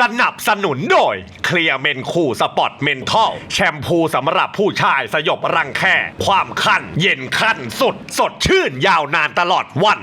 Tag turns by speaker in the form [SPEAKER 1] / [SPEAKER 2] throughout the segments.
[SPEAKER 1] สนับสนุนโดย เคลียร์เมนคูสปอตเมนทัลแชมพูสำหรับผู้ชายสยบรังแค ความคัน เย็นขั้นสุด สดชื่นยาวนานตลอดวัน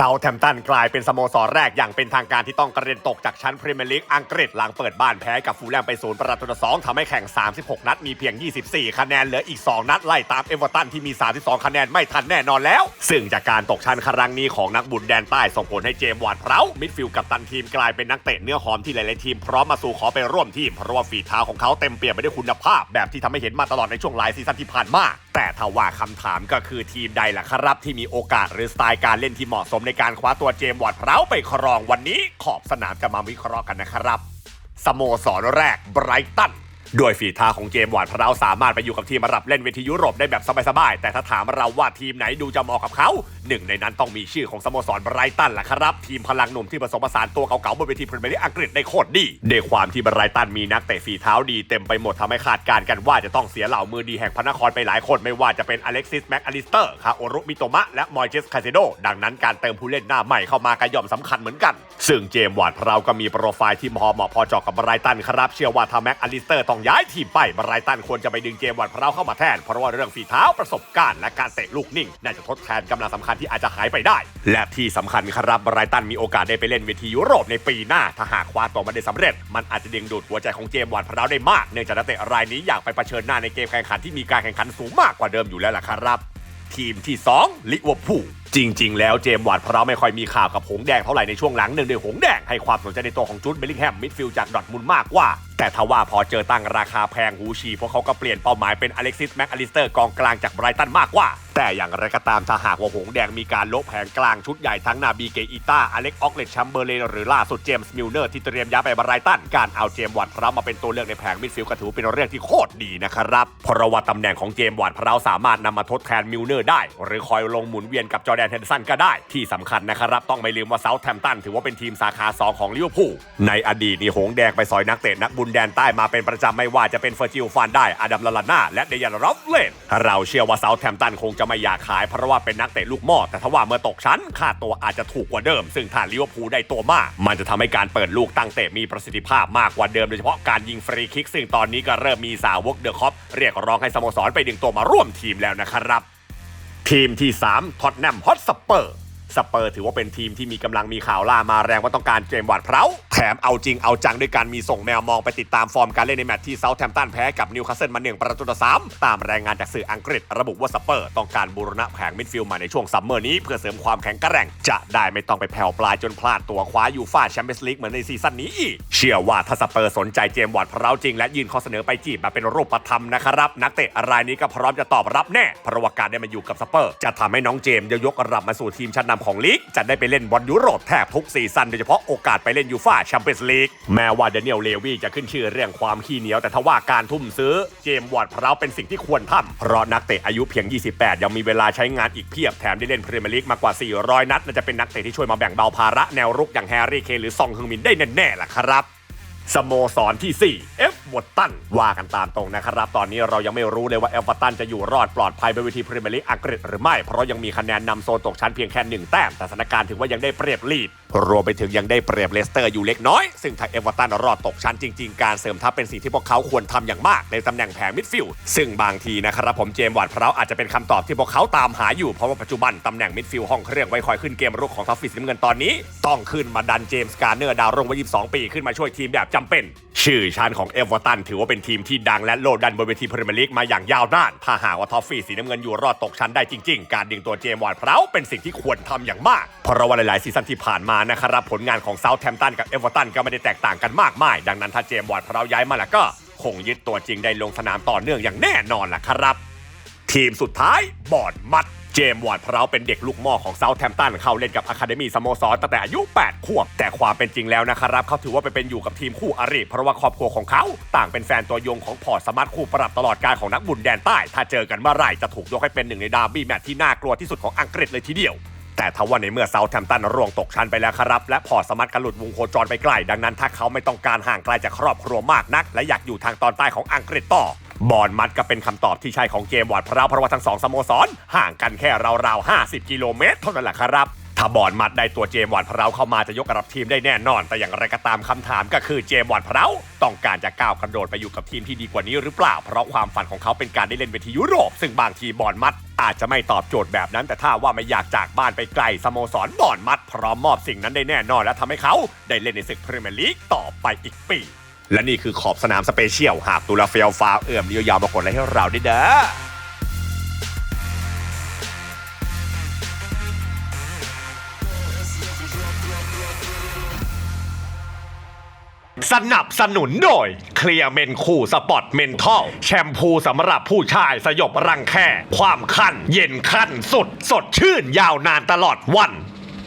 [SPEAKER 1] เซาแทมตันกลายเป็นสโมสรแรกอย่างเป็นทางการที่ต้องกระเด็นตกจากชั้นพรีเมียร์ลีกอังกฤษหลังเปิดบ้านแพ้กับฟูลแลมไปศูนย์ประตูต่อสองทำให้แข่ง 36 นัดมีเพียง 24 คะแนนเหลืออีก 2 นัดไล่ตามเอเวอร์ตันที่มี 32 คะแนนไม่ทันแน่นอนแล้ว ซึ่งจากการตกชั้นครั้งนี้ของนักบุญแดนใต้ส่งผลให้เจมส์วาร์ดเพรามิดฟิลด์กับตันทีมกลายเป็นนักเตะเนื้อหอมที่หลายๆทีมพร้อมมาสู่ขอไปร่วมทีมเพราะว่าฝีเท้าของเขาเต็มเปี่ยมไปด้วยคุณภาพ แบบที่ทำให้เห็นมาตลอดในช่วงหลายซีซั่นที่ผ่านมา แต่ถ้าว่าคำถามก็คือทีมใดล่ะครับ ที่มีโอกาสหรือสไตล์การเล่นที่เหมาะสมในการคว้าตัวเจมส์วอร์ดเพราไปครองวันนี้ ขอบสนามจะมาวิเคราะห์กันนะครับ สโมสรแรกไบรตัน โดยฝีเท้าของเจมส์วาร์ดเราสามารถไปอยู่กับทีมระดับเล่นเวทียุโรปได้แบบสบายๆ แต่ถ้าถามเราว่าทีมไหนดูจะเหมาะกับเขา หนึ่งในนั้นต้องมีชื่อของสโมสรไบรตันล่ะครับ ทีมพลังหนุ่มที่ผสมผสานตัวเก่าๆบนเวทีพรีเมียร์ลีกอังกฤษได้โคตรดีด้วยความที่ไบรตันมีนักเตะฝีเท้าดีเต็มไปหมดทำให้คาดการณ์กันว่าจะต้องเสียเหล่ามือดีแห่งพระนครไปหลายคนไม่ว่าจะเป็นอเล็กซิสแม็กอลิสเตอร์คาโอรุมิโตมะและมอยเจสคาเซโดดังนั้นการเติมผู้เล่นหน้าใหม่เข้ามาก็ย่อมสำคัญเหมือนกัน ซึ่งเจมส์วาดเราก็มีโปรไฟล์ที่พอเหมาะพอเจาะกับไบรตันครับเชื่อว่าถ้าแม็กอลิสเตอร์ต้องย้ายทีมไปบรายตันควรจะไปดึงเจมส์วาร์ดเราเข้ามาแทน เพราะว่าเรื่องฝีเท้าประสบการณ์และการเตะลูกนิ่ง น่าจะทดแทนกำลังสำคัญที่อาจจะหายไปได้ และที่สำคัญครับบรายตันมีโอกาสได้ไปเล่นเวทียุโรปในปีหน้าถ้าหากคว้าตัวมาได้สำเร็จ มันอาจจะดึงดูดหัวใจของเจมส์วาร์ดเราได้มากเนื่องจากนักเตะรายนี้อยากไปเผชิญหน้าในเกมแข่งขันที่มีการแข่งขันสูงมากกว่าเดิมอยู่แล้วล่ะครับ ทีมที่2ลิเวอร์พูลจริง ๆ แล้วเจมส์วาร์ดเพราไม่ค่อยมีข่าวกับหงแดงเท่าไหร่ในช่วงหลังเนื่งด้วยหงแดงให้ความสนใจในตัวของจูดเบลลิงแฮมมิดฟิลด์จากดอร์ทมุนมากกว่า แต่ทว่าพอเจอตั้งราคาแพงหูฉีพวกเขาก็เปลี่ยนเป้าหมายเป็นอเล็กซิสแม็กอลิสเตอร์กองกลางจากไบรตันมากกว่า แต่อย่างไรก็ตามถ้าหากว่าหงแดงมีการละแผงกลางชุดใหญ่ทั้งนาบีเกอีตาอเล็กออกเลตแชมเบอร์เลนหรือล่าสุดเจมส์มิลเนอร์ที่เตรียมย้ายไปไบรตันการเอาเจมส์วาร์ดพรามาเป็นตัวเลือกในแผงมิดฟิลด์ก็ถือเป็นเรื่องที่โคตรดีนะครับเพราะว่าตำแหน่งของเจมส์วาดพราสามารถนำมาทดแทนมิลเนอร์ได้ หรือคอยลงหมุนเวียนกับจอรแดนเฮนเดอร์สันก็ได้ที่สำคัญนะครับ ต้องไม่ลืมว่าเซาท์แฮมป์ตันถือว่าเป็นทีมสาขา 2 ของลิเวอร์พูลในอดีตนี่หงแดงไปสอยนักเตะนักบุญแดนใต้มาเป็นประจำไม่ว่าจะเป็นเฟอร์จิลฟานได้อดัมลาลาน่าและเดยันรอฟเลนเราเชื่อว่าเซาท์แฮมป์ตันคงจะไม่อยากขายเพราะว่าเป็นนักเตะลูกหม้อแต่ถ้าว่าเมื่อตกชั้นค่าตัวอาจจะถูกกว่าเดิม ซึ่งถ้าลิเวอร์พูลได้ตัวมาก มันจะทำให้การเปิดลูกตั้งเตะมีประสิทธิภาพมากกว่าเดิมโดยเฉพาะการยิงฟรีคิกซึ่งตอนนี้ก็เริ่มมีสาวกเดอะคอปเรียกร้องให้สโมสรไปดึงตัวมาร่วมทีมแล้วนะครับ ทีมที่ 3 ท็อตแนมฮอตสเปอร์ สเปอร์ถือว่าเป็นทีมที่มีกำลังมีข่าวล่ามาแรงว่าต้องการเจมส์วัดเพรา ถมเอาจริงเอาจังด้วยการมีส่งแมวมองไปติดตามฟอร์มการเล่นในแมตช์ที่เซาท์แฮมป์ตันแพ้กับนิวคาสเซิลมาหนึ่งประตูต่อสามตามรายงานจากสื่ออังกฤษระบุว่าสเปอร์ต้องการบูรณะแผงมิดฟิลด์ใหม่ในช่วงซัมเมอร์นี้เพื่อเสริมความแข็งแกร่ง จะได้ไม่ต้องไปแผ่วปลายจนพลาดตัวคว้ายูฟ่าแชมเปี้ยนส์ลีกเหมือนในซีซั่นนี้อีกเชื่อว่าถ้าสเปอร์สนใจเจมส์วาร์ดเพราจริงและยื่นข้อเสนอไปจีบมาเป็นรูปธรรมนะครับนักเตะรายนี้ก็พร้อมจะตอบรับแน่เพราะว่าการได้มาอยู่กับสเปอร์ จะทำให้น้องเจมส์ยกระดับมาสู่ทีมชั้นนำของลีกจะได้ไปเล่นบอลยุโรปแทบทุกซีซั่นโดยเฉพาะโอกาสไปเล่นยูฟ่าแชมเปี้ยนส์ลีกแม้ว่าเดนิเอลเลวีจะขึ้นชื่อเรื่องความขี้เหนียว แต่ทว่าการทุ่มซื้อเจมส์วอร์ดเพราเป็นสิ่งที่ควรทำเพราะนักเตะอายุเพียง 28 ยังมีเวลาใช้งานอีกเพียบแถมได้เล่นพรีเมียร์ลีกมากกว่า 400 นัดน่าจะเป็นนักเตะที่ช่วยมาแบ่งเบาภาระแนวรุกอย่างแฮร์รี่เคนหรือซองฮึงมินได้แน่ๆล่ะครับสโมสรที่ 4 f วอตตันว่ากันตามตรงนะครับ ตอนนี้เรายังไม่รู้เลยว่าเอฟวอตตันจะอยู่รอดปลอดภัยบนเวทีพรีเมียร์ลีกอังกฤษหรือไม่ เพราะยังมีคะแนนนำโซนตกชั้นเพียงแค่หนึ่งแต้มแต่สถานการณ์ถือว่ายังได้เปรียบลีดรวมไปถึงยังได้เปรียบเลสเตอร์อยู่เล็กน้อย ซึ่งถ้าเอฟวอตตันรอดตกชั้นจริง ๆ การเสริมทัพเป็นสิ่งที่พวกเขาควรทำอย่างมากในตำแหน่งแผงมิดฟิลด์ซึ่งบางทีนะครับผมเจมส์วาร์ดเพราอาจจะเป็นคำตอบที่พวกเขาตามหาอยู่เพราะว่าปัจจุบันตำแหน่งมิดฟิลด์ห้องเครื่องไว้คอยขึ้นเกมรุกของทัฟฟิสน้ำเงินตอนนี้ ต้องขึ้นมาดันเจมส์การ์เนอร์ดาวรุ่งวัย22 ปีขึ้นมาช่วยทีมแบบจำเป็น ชื่อชั้นของเอฟเวอร์ตันถือว่าเป็นทีมที่ดังและโลดดันบนเวทีพรีเมียร์ลีกมาอย่างยาวนาน ถ้าหากว่าทอฟฟี่สีน้ำเงินอยู่รอดตกชั้นได้จริง ๆ การดึงตัวเจมส์วาร์ดเพราเป็นสิ่งที่ควรทำอย่างมาก เพราะว่าหลายๆซีซั่นที่ผ่านมานะครับผลงานของเซาท์แฮมป์ตันกับเอฟเวอร์ตันก็ไม่ได้แตกต่างกันมากมาย ดังนั้นถ้าเจมส์วาร์ดเพราย้ายมาแล้วก็ คงยึดตัวจริงได้ลงสนามต่อเนื่องอย่างแน่นอนล่ะครับ ทีมสุดท้ายบอร์ดมัด จมส์วอร์ดพราเป็นเด็กลูกหม่อของเซาท์แฮมป์ตันเข้าเล่นกับอะคาเดมีสโมสรตั้งแต่อายุ 8 ขวบ แต่ความเป็นจริงแล้วนะครับ เขาถือว่าไปเป็นอยู่กับทีมคู่อริเพราะว่าครอบครัวของเขา ต่างเป็นแฟนตัวยงของพอร์ตสมาร์ทคู่ปรับตลอดการของนักบุญแดนใต้ ถ้าเจอกันเมื่อไหร่จะถูกยกให้เป็นหนึ่งในดาร์บี้แมตช์ที่น่ากลัวที่สุดของอังกฤษเลยทีเดียวแต่ทว่าในเมื่อเซาท์แฮมป์ตันร่วงตกชั้นไปแล้วครับ และพอร์สมัตกระหลุดวงโคจรไปไกลดังนั้นถ้าเขาไม่ต้องการห่างไกลจากครอบครัวมากนัก และอยากอยู่ทางตอนใต้ของอังกฤษต่อ บอลมัดก็เป็นคำตอบที่ใช่ของเกมวอดเพราะเพราะว่าทั้งสองสโมสร ห่างกันแค่ราวๆ 50 กิโลเมตรเท่านั้นแหละครับ ถ้าบอลมัดได้ตัวเจมวอร์ดพราวเข้ามาจะยกระดับทีมได้แน่นอน แต่อย่างไรก็ตามคำถามก็คือเจมวอร์ดพราวต้องการจะก้าวกระโดดไปอยู่กับทีมที่ดีกว่านี้หรือเปล่า เพราะความฝันของเขาเป็นการได้เล่นเวทียุโรป ซึ่งบางทีบอลมัดอาจจะไม่ตอบโจทย์แบบนั้น แต่ถ้าว่าไม่อยากจากบ้านไปไกลสโมสรบอลมัดพร้อมมอบสิ่งนั้นได้แน่นอน และทำให้เขาได้เล่นในศึกพรีเมียร์ลีกต่อไปอีกปี และนี่คือขอบสนามสเปเชียล หากตุลาเฟลฟาวเอื่อมเลียวยาวมากดไลค์ให้เราได้เด้อสนับสนุนโดย เคลียร์เมนคูสปอตเมนทัลแชมพูสำหรับผู้ชายสยบรังแค่ความคัน เย็นขั้นสุด สดชื่นยาวนานตลอดวัน